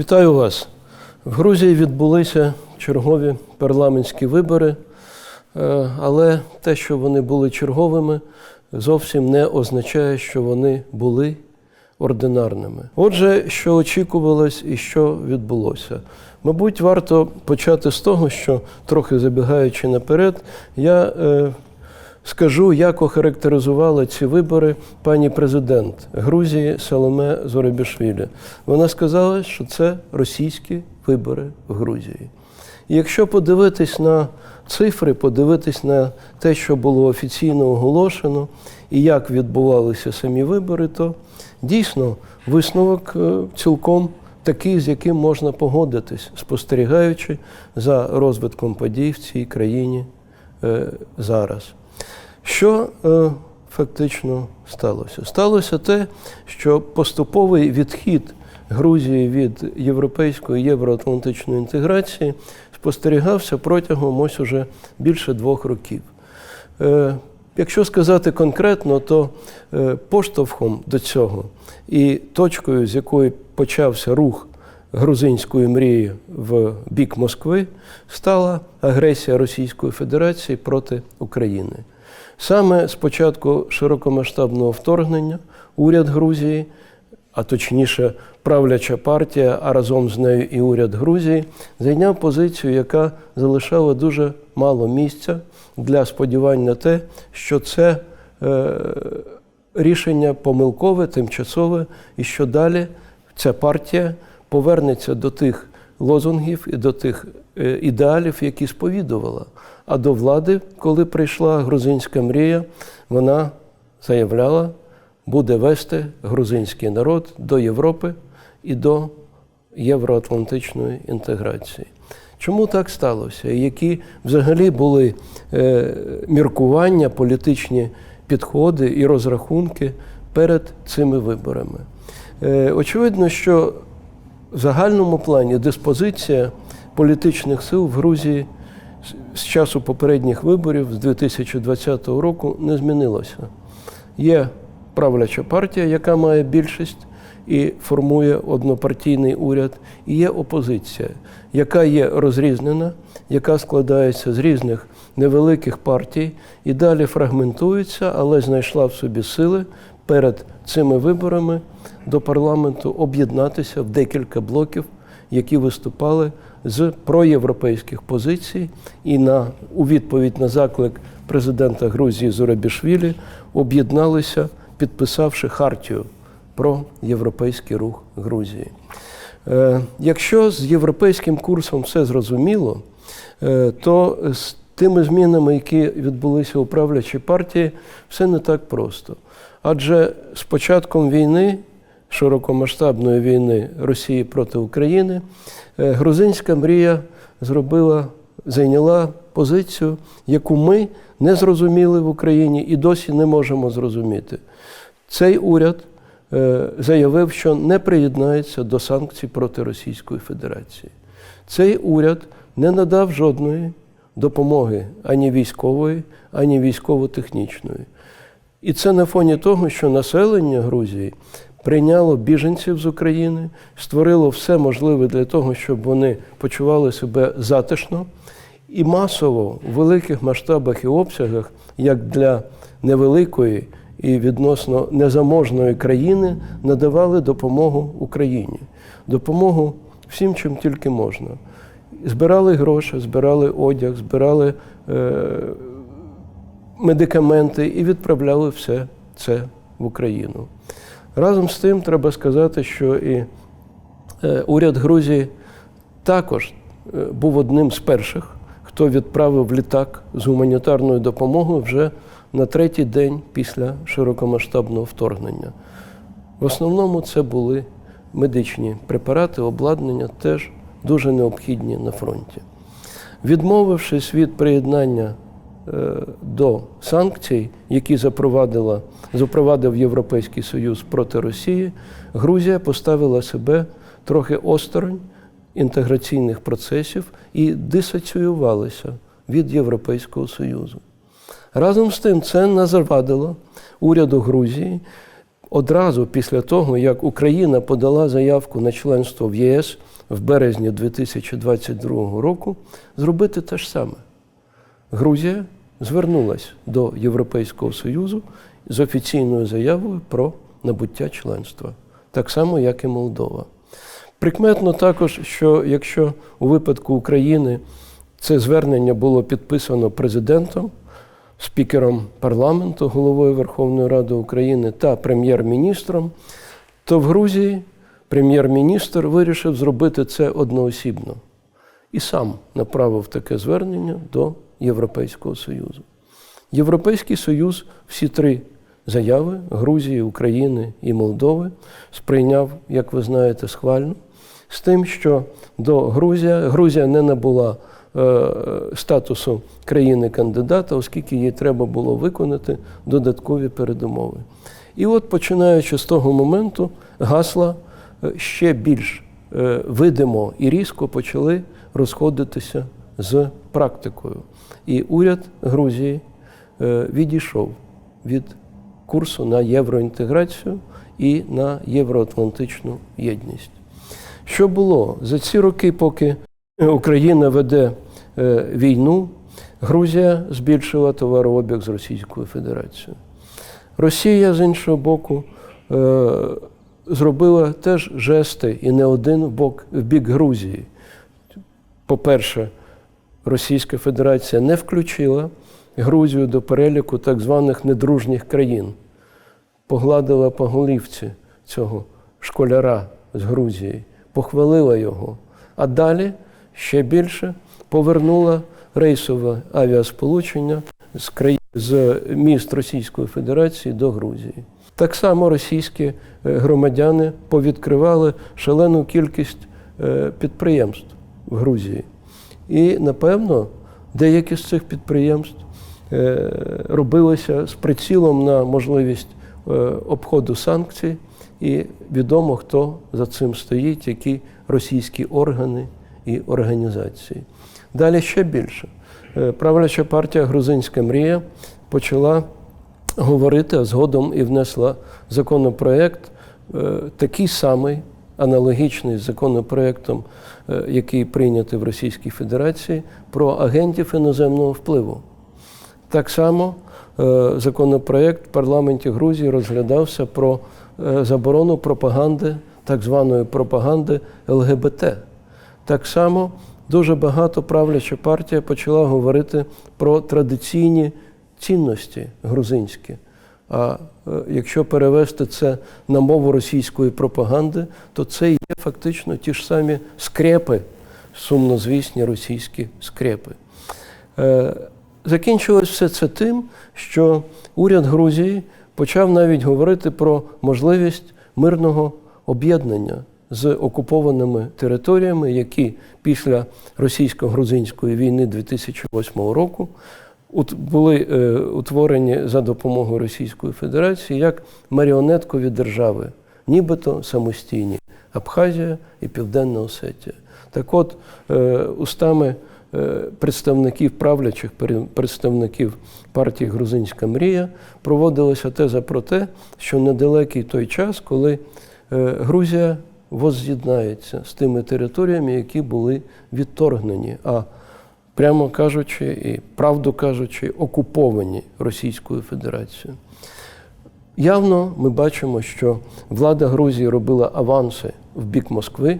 Вітаю вас. В Грузії відбулися чергові парламентські вибори, е, але те, що вони були черговими, зовсім не означає, що вони були ординарними. Отже, що очікувалось і що відбулося. Мабуть, варто почати з того, що трохи забігаючи наперед, я е, скажу, як охарактеризувала ці вибори пані президент Грузії Саломе Зоребішвілі. Вона сказала, що це російські вибори в Грузії. І якщо подивитись на цифри, подивитись на те, що було офіційно оголошено, і як відбувалися самі вибори, то дійсно висновок е, цілком такий, з яким можна погодитись, спостерігаючи за розвитком подій в цій країні е, зараз. Що е, фактично сталося? Сталося те, що поступовий відхід Грузії від європейської євроатлантичної інтеграції спостерігався протягом ось уже більше двох років. Е, Якщо сказати конкретно, то е, поштовхом до цього і точкою, з якої почався рух грузинської мрії в бік Москви, стала агресія Російської Федерації проти України. Саме з початку широкомасштабного вторгнення уряд Грузії, а точніше, правляча партія, а разом з нею і уряд Грузії, зайняв позицію, яка залишала дуже мало місця для сподівань на те, що це е, рішення помилкове, тимчасове, і що далі ця партія повернеться до тих лозунгів і до тих е, ідеалів, які сповідувала. А до влади, коли прийшла грузинська мрія, вона заявляла, буде вести грузинський народ до Європи і до євроатлантичної інтеграції. Чому так сталося? Які взагалі були е, міркування, політичні підходи і розрахунки перед цими виборами? Е, очевидно, що в загальному плані диспозиція політичних сил в Грузії з часу попередніх виборів з 2020 року не змінилося. Є правляча партія, яка має більшість і формує однопартійний уряд, і є опозиція, яка є розрізнена, яка складається з різних невеликих партій і далі фрагментується, але знайшла в собі сили перед цими виборами до парламенту об'єднатися в декілька блоків, які виступали з проєвропейських позицій, і на у відповідь на заклик президента Грузії Зурабішвілі об'єдналися, підписавши хартію про європейський рух Грузії. Е, Якщо з європейським курсом все зрозуміло, е, то з тими змінами, які відбулися у правлячій партії, все не так просто. Адже з початком війни, широкомасштабної війни Росії проти України, е, грузинська мрія зробила, зайняла позицію, яку ми не зрозуміли в Україні і досі не можемо зрозуміти. Цей уряд е, заявив, що не приєднається до санкцій проти Російської Федерації. Цей уряд не надав жодної допомоги ані військової, ані військово-технічної. І це на фоні того, що населення Грузії прийняло біженців з України, створило все можливе для того, щоб вони почували себе затишно і масово в великих масштабах і обсягах, як для невеликої і відносно незаможної країни, надавали допомогу Україні, допомогу всім, чим тільки можна. Збирали гроші, збирали одяг, збирали е, медикаменти і відправляли все це в Україну. Разом з тим, треба сказати, що і е, уряд Грузії також е, був одним з перших, хто відправив літак з гуманітарною допомогою вже на третій день після широкомасштабного вторгнення. В основному це були медичні препарати, обладнання теж дуже необхідні на фронті. Відмовившись від приєднання до санкцій, які запровадила, запровадив Європейський Союз проти Росії, Грузія поставила себе трохи осторонь інтеграційних процесів і дисоціювалася від Європейського Союзу. Разом з тим, це не завадило уряду Грузії одразу після того, як Україна подала заявку на членство в ЄС в березні 2022 року, зробити те ж саме. Грузія звернулася до Європейського Союзу з офіційною заявою про набуття членства, так само, як і Молдова. Прикметно також, що якщо у випадку України це звернення було підписано президентом, спікером парламенту, головою Верховної Ради України та прем'єр-міністром, то в Грузії прем'єр-міністр вирішив зробити це одноосібно і сам направив таке звернення до Європейського Союзу. Європейський Союз всі три заяви Грузії, України і Молдови сприйняв, як ви знаєте, схвально, з тим, що до Грузія, Грузія не набула е, статусу країни-кандидата, оскільки їй треба було виконати додаткові передумови. І от починаючи з того моменту, гасла е, ще більш е, видимо і різко почали розходитися з практикою. І уряд Грузії е, відійшов від курсу на євроінтеграцію і на євроатлантичну єдність. Що було за ці роки, поки Україна веде е, війну, Грузія збільшила товарообіг з Російською Федерацією. Росія, з іншого боку, е, зробила теж жести і не один в в бік Грузії. По-перше, Російська Федерація не включила Грузію до переліку так званих недружніх країн, погладила по голівці цього школяра з Грузії, похвалила його, а далі ще більше повернула рейсове авіасполучення з країн з міст Російської Федерації до Грузії. Так само російські е, громадяни повідкривали шалену кількість е, підприємств в Грузії. І, напевно, деякі з цих підприємств е, робилися з прицілом на можливість е, обходу санкцій, і відомо, хто за цим стоїть, які російські органи і організації. Далі ще більше. Е, Правляча партія Грузинська мрія почала говорити, а згодом і внесла законопроект, такий самий, аналогічний з законопроектом, е, який прийнятий в Російській Федерації, про агентів іноземного впливу. Так само е, законопроект в парламенті Грузії розглядався про е, заборону пропаганди, так званої пропаганди ЛГБТ. Так само дуже багато правляча партія почала говорити про традиційні цінності грузинські. А е, якщо перевести це на мову російської пропаганди, то це є фактично ті ж самі скрепи, сумнозвісні російські скрепи. Е, Закінчилось все це тим, що уряд Грузії почав навіть говорити про можливість мирного об'єднання з окупованими територіями, які після російсько-грузинської війни 2008 року були е, утворені за допомогою Російської Федерації як маріонеткові держави, нібито самостійні Абхазія і Південна Осетія. Так от, е, устами е, представників правлячих представників партії Грузинська мрія проводилася теза про те, що недалекий той час, коли е, Грузія возз'єднається з тими територіями, які були відторгнені, а прямо кажучи, і правду кажучи, окуповані Російською Федерацією. Явно ми бачимо, що влада Грузії робила аванси в бік Москви.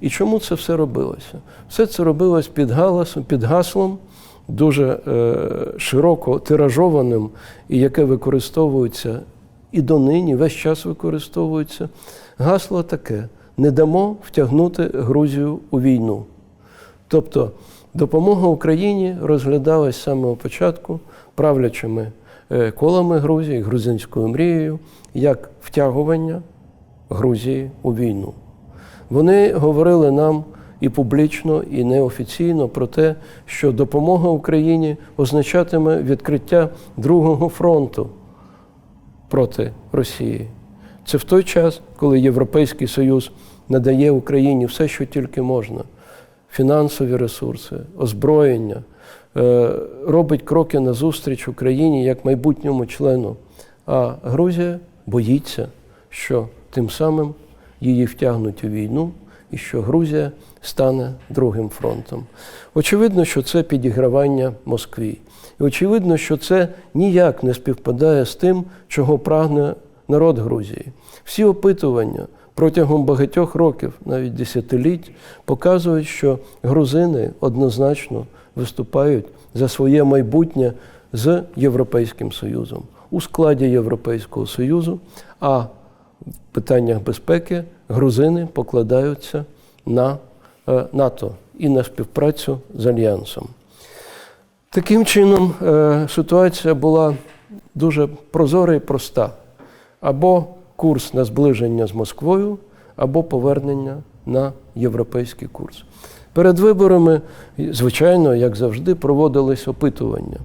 І чому це все робилося? Все це робилось під галасом, під гаслом, дуже е, широко тиражованим, і яке використовується і донині, весь час використовується. Гасло таке: не дамо втягнути Грузію у війну. Тобто допомога Україні розглядалась з самого початку правлячими е, колами Грузії, грузинською мрією, як втягування Грузії у війну. Вони говорили нам і публічно, і неофіційно про те, що допомога Україні означатиме відкриття другого фронту проти Росії. Це в той час, коли Європейський Союз надає Україні все, що тільки можна: фінансові ресурси, озброєння, е, робить кроки назустріч Україні як майбутньому члену. А Грузія боїться що тим самим її втягнуть у війну і що Грузія стане другим фронтом. Очевидно, що це підігравання Москві. І очевидно, що це ніяк не співпадає з тим, чого прагне народ Грузії. Всі опитування протягом багатьох років, навіть десятиліть, показують, що грузини однозначно виступають за своє майбутнє з Європейським Союзом у складі Європейського Союзу, а в питаннях безпеки грузини покладаються на е, НАТО і на співпрацю з Альянсом. Таким чином, е, ситуація була дуже прозора і проста: або курс на зближення з Москвою, або повернення на європейський курс. Перед виборами, звичайно, як завжди, проводились опитування.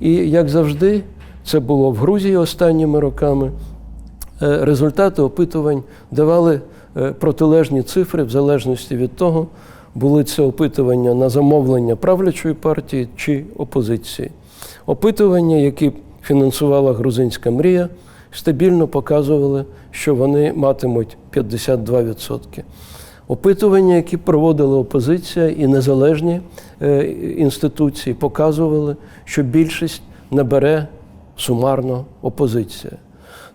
І як завжди, це було в Грузії останніми роками. е, Результати опитувань давали е, протилежні цифри в залежності від того, були це опитування на замовлення правлячої партії чи опозиції. Опитування, які фінансувала грузинська мрія, стабільно показували, що вони матимуть 52%. Опитування, які проводила опозиція і незалежні е, інституції, показували, що більшість набере сумарно опозиція.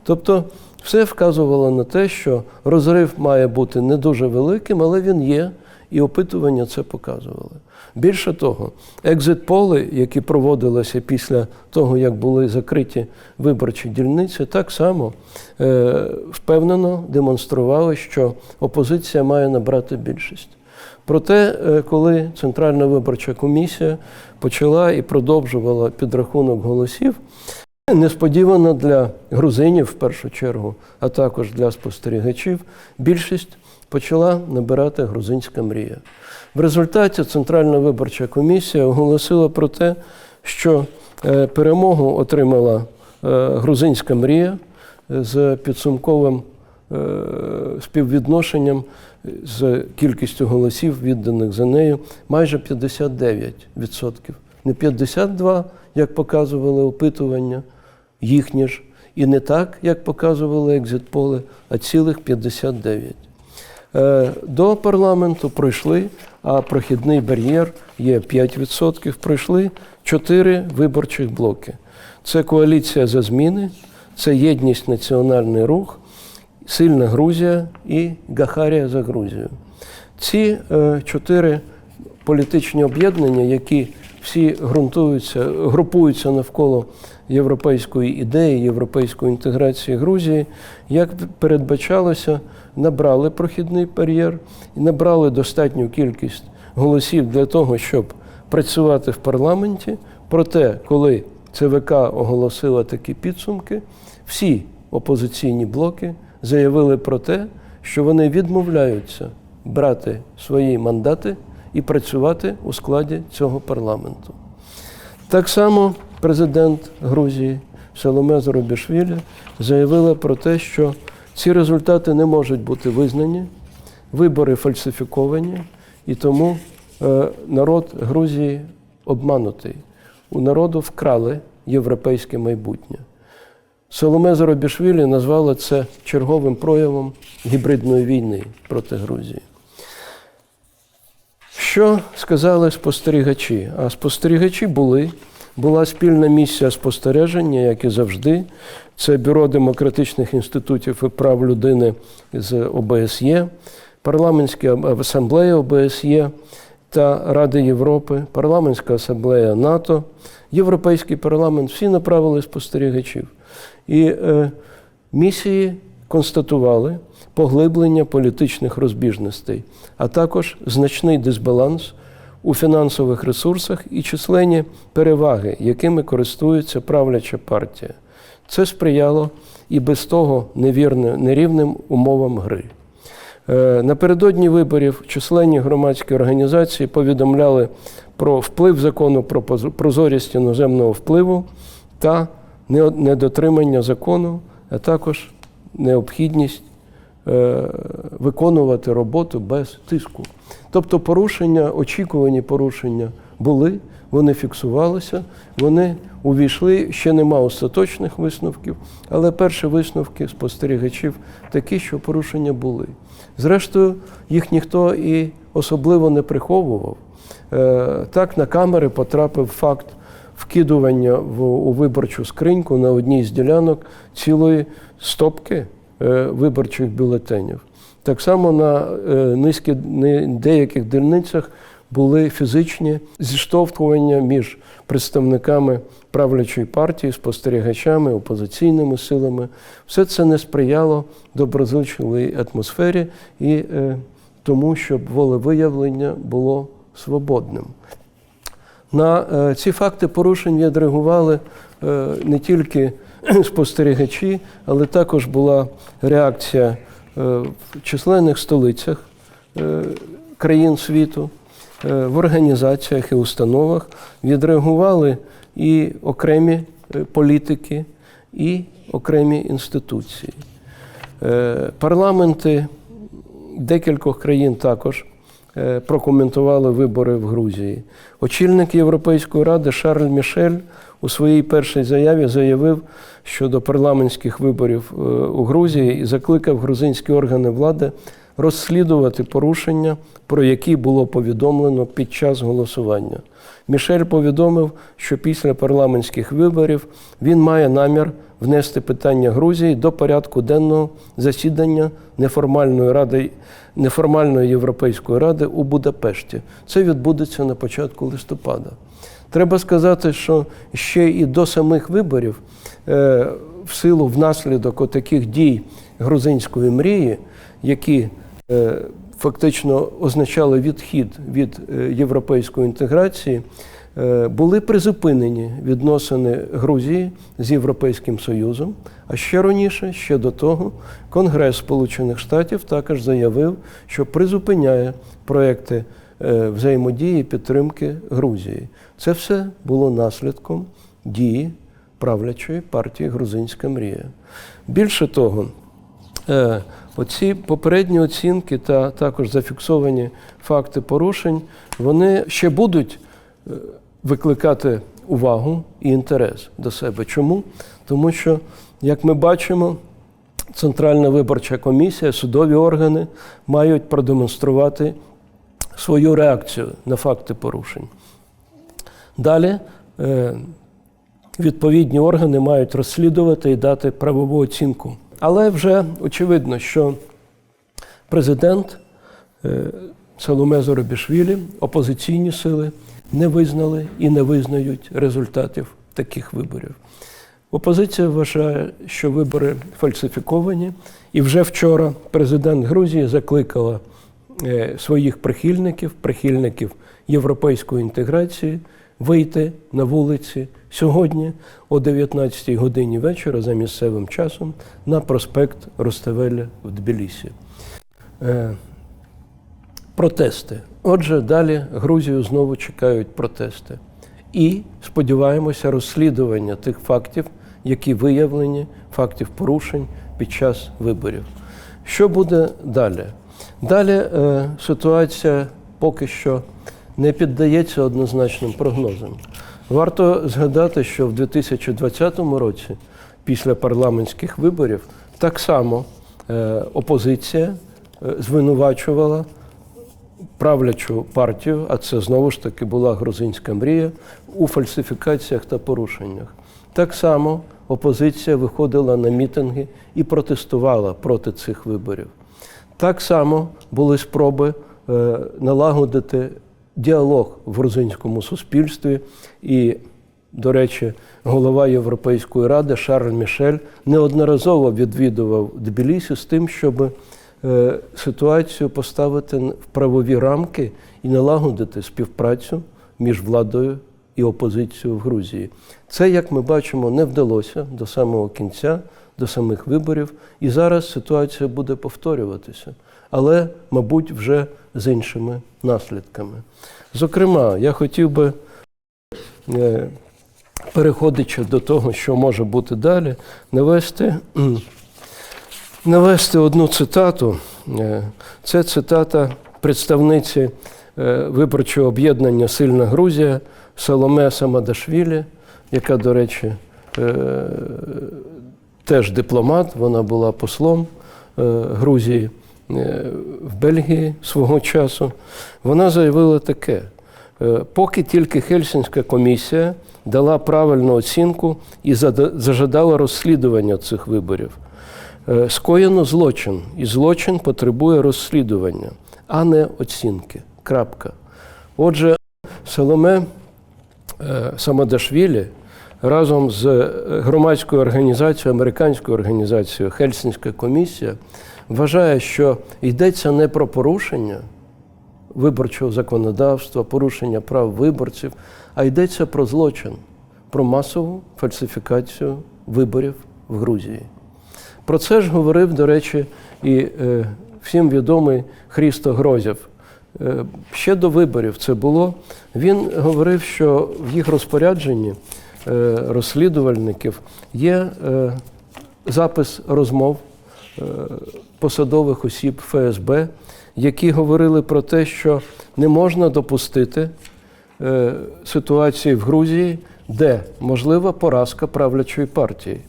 Тобто, все вказувало на те, що розрив має бути не дуже великим, але він є, і опитування це показували. Більше того, екзит-поли, які проводилися після того, як були закриті виборчі дільниці, так само е, впевнено демонстрували, що опозиція має набрати більшість. Проте, е, коли Центральна виборча комісія почала і продовжувала підрахунок голосів, несподівано для грузинів в першу чергу, а також для спостерігачів, більшість почала набирати грузинська мрія. В результаті Центральна виборча комісія оголосила про те, що е, перемогу отримала е, грузинська мрія з підсумковим е, співвідношенням з кількістю голосів, відданих за нею, майже 59%. Не 52%, як показували опитування, їхні ж, і не так, як показували екзитполи, а цілих 59%. Е, До парламенту пройшли, а прохідний бар'єр є 5%, пройшли чотири виборчих блоки. Це коаліція за зміни, це єдність національний рух, Сильна Грузія і Гахарія за Грузію. Ці е, чотири політичні об'єднання, які всі ґрунтуються, групуються навколо європейської ідеї, європейської інтеграції Грузії, як передбачалося, набрали прохідний бар'єр і набрали достатню кількість голосів для того, щоб працювати в парламенті. Проте, коли ЦВК оголосила такі підсумки, всі опозиційні блоки заявили про те, що вони відмовляються брати свої мандати і працювати у складі цього парламенту. Так само президент Грузії Соломе Зоробішвілі заявила про те, що ці результати не можуть бути визнані, вибори фальсифіковані, і тому е, народ Грузії обманутий. У народу вкрали європейське майбутнє. Соломе Зоробішвілі назвала це черговим проявом гібридної війни проти Грузії. Що сказали спостерігачі? А спостерігачі були. Була спільна місія спостереження, як і завжди. Це Бюро демократичних інститутів і прав людини з ОБСЄ, парламентська асамблея ОБСЄ та Ради Європи, парламентська асамблея НАТО, Європейський парламент всі направили спостерігачів. І е, місії констатували поглиблення політичних розбіжностей, а також значний дисбаланс у фінансових ресурсах і численні переваги, якими користується правляча партія. Це сприяло і без того нерівним умовам гри. Е, Напередодні виборів численні громадські організації повідомляли про вплив закону про прозорість іноземного впливу та недотримання закону, а також необхідність е, виконувати роботу без тиску. Тобто порушення, очікувані порушення були, вони фіксувалися, вони увійшли. Ще нема остаточних висновків, але перші висновки спостерігачів такі, що порушення були. Зрештою, їх ніхто і особливо не приховував. Е, Так, на камери потрапив факт вкидування в, у виборчу скриньку на одній з ділянок цілої стопки е, виборчих бюлетенів. Так само на е, низки, деяких дільницях були фізичні зіштовхування між представниками правлячої партії, спостерігачами, опозиційними силами. Все це не сприяло доброзичливій атмосфері і е, тому, щоб волевиявлення було свободним. На е, ці факти порушень відреагували не тільки спостерігачі, але також була реакція в численних столицях е, країн світу, е, в організаціях і установах. Відреагували і окремі е, політики, і окремі інституції. Е, Парламенти декількох країн також е, прокоментували вибори в Грузії. Очільник Європейської ради Шарль Мішель у своїй першій заяві заявив щодо парламентських виборів е, у Грузії і закликав грузинські органи влади розслідувати порушення, про які було повідомлено під час голосування. Мішель повідомив, що після парламентських виборів він має намір внести питання Грузії до порядку денного засідання неформальної ради неформальної Європейської ради у Будапешті. Це відбудеться на початку листопада. Треба сказати, що ще і до самих виборів, е, в силу внаслідок отаких дій грузинської мрії, які е, фактично означали відхід від е, європейської інтеграції, були призупинені відносини Грузії з Європейським Союзом. А ще раніше, ще до того, Конгрес Сполучених Штатів також заявив, що призупиняє проекти взаємодії підтримки Грузії. Це все було наслідком дії правлячої партії Грузинська мрія. Більше того, Е, Оці попередні оцінки та також зафіксовані факти порушень, вони ще будуть е, викликати увагу і інтерес до себе. Чому? Тому що, як ми бачимо, Центральна виборча комісія, судові органи мають продемонструвати свою реакцію на факти порушень. Далі е, відповідні органи мають розслідувати і дати правову оцінку. Але вже очевидно, що президент е, Соломе Зоробішвілі, опозиційні сили не визнали і не визнають результатів таких виборів. Опозиція вважає, що вибори фальсифіковані, і вже вчора президент Грузії закликала своїх прихильників, прихильників європейської інтеграції, вийти на вулиці сьогодні о 19 годині вечора за місцевим часом на проспект Ростевеля в Тбілісі. Е, Протести. Отже, далі Грузію знову чекають протести. І сподіваємося розслідування тих фактів, які виявлені, фактів порушень під час виборів. Що буде далі? Далі е, ситуація поки що не піддається однозначним прогнозам. Варто згадати, що в 2020 році, після парламентських виборів, так само е, опозиція е, звинувачувала правлячу партію, а це знову ж таки була грузинська мрія, у фальсифікаціях та порушеннях. Так само опозиція виходила на мітинги і протестувала проти цих виборів. Так само були спроби е, налагодити діалог в грузинському суспільстві. І, до речі, голова Європейської ради Шарль Мішель неодноразово відвідував Тбілісі з тим, щоб е, ситуацію поставити в правові рамки і налагодити співпрацю між владою і опозицією в Грузії. Це, як ми бачимо, не вдалося до самого кінця, до самих виборів. І зараз ситуація буде повторюватися, але, мабуть, вже з іншими наслідками. Зокрема, я хотів би, е, переходячи до того, що може бути далі, навести, навести одну цитату. Е, Це цитата представниці е, виборчого об'єднання Сильна Грузія Соломе Самадашвілі, яка, до речі, теж дипломат, вона була послом е, Грузії е, в Бельгії свого часу. Вона заявила таке: е, поки тільки Хельсінська комісія дала правильну оцінку і зажадала розслідування цих виборів. Скоєно злочин, і злочин потребує розслідування, а не оцінки. Крапка. Отже, Соломе Самадашвілі разом з е, громадською організацією, американською організацією Хельсінська комісія вважає, що йдеться не про порушення виборчого законодавства, порушення прав виборців, а йдеться про злочин, про масову фальсифікацію виборів в Грузії. Про це ж говорив, до речі, і е, всім відомий Хрісто Грозєв. Е, ще до виборів це було. Він говорив, що в їх розпорядженні розслідувальників є е, запис розмов е, посадових осіб ФСБ, які говорили про те, що не можна допустити е, ситуації в Грузії, де можлива поразка правлячої партії.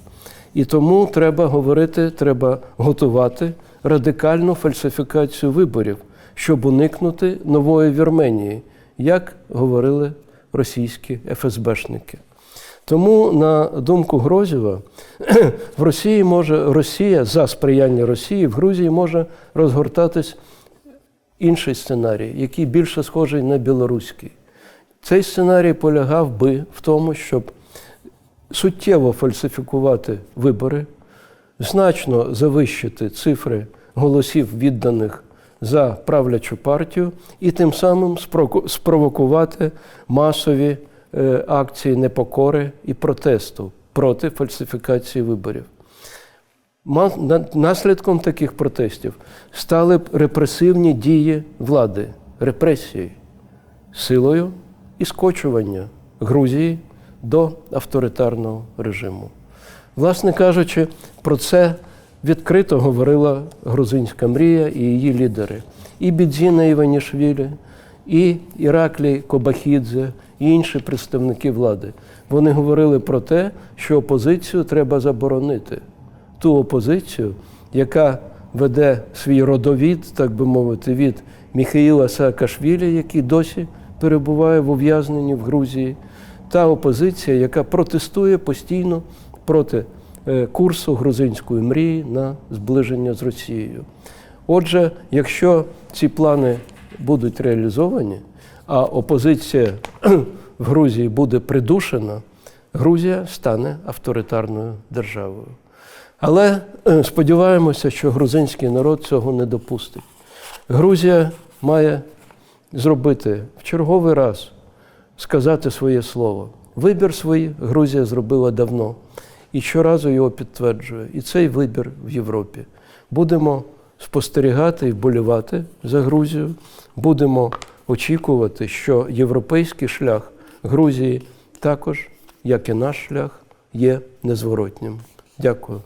І тому треба говорити, треба готувати радикальну фальсифікацію виборів, щоб уникнути нової Вірменії, як говорили російські ФСБшники. Тому, на думку Грозєва, в Росії може Росія за сприяння Росії в Грузії може розгортатись інший сценарій, який більше схожий на білоруський. Цей сценарій полягав би в тому, щоб суттєво фальсифікувати вибори, значно завищити цифри голосів, відданих за правлячу партію, і тим самим спровокувати масові акції непокори і протесту проти фальсифікації виборів. Наслідком таких протестів стали репресивні дії влади, репресії силою і скочування Грузії до авторитарного режиму. Власне кажучи, про це відкрито говорила грузинська мрія і її лідери. І Бідзіна Іванішвілі, і Іраклій Кобахідзе, і інші представники влади. Вони говорили про те, що опозицію треба заборонити. Ту опозицію, яка веде свій родовід, так би мовити, від Міхаїла Саакашвілі, який досі перебуває в ув'язненні в Грузії, та опозиція, яка протестує постійно проти е, курсу грузинської мрії на зближення з Росією. Отже, якщо ці плани будуть реалізовані, а опозиція в Грузії буде придушена, Грузія стане авторитарною державою. Але е, сподіваємося, що грузинський народ цього не допустить. Грузія має зробити в черговий раз сказати своє слово. Вибір свій Грузія зробила давно і щоразу його підтверджує. І цей вибір в Європі. Будемо спостерігати і вболівати за Грузію. Будемо очікувати, що європейський шлях Грузії також, як і наш шлях, є незворотнім. Дякую.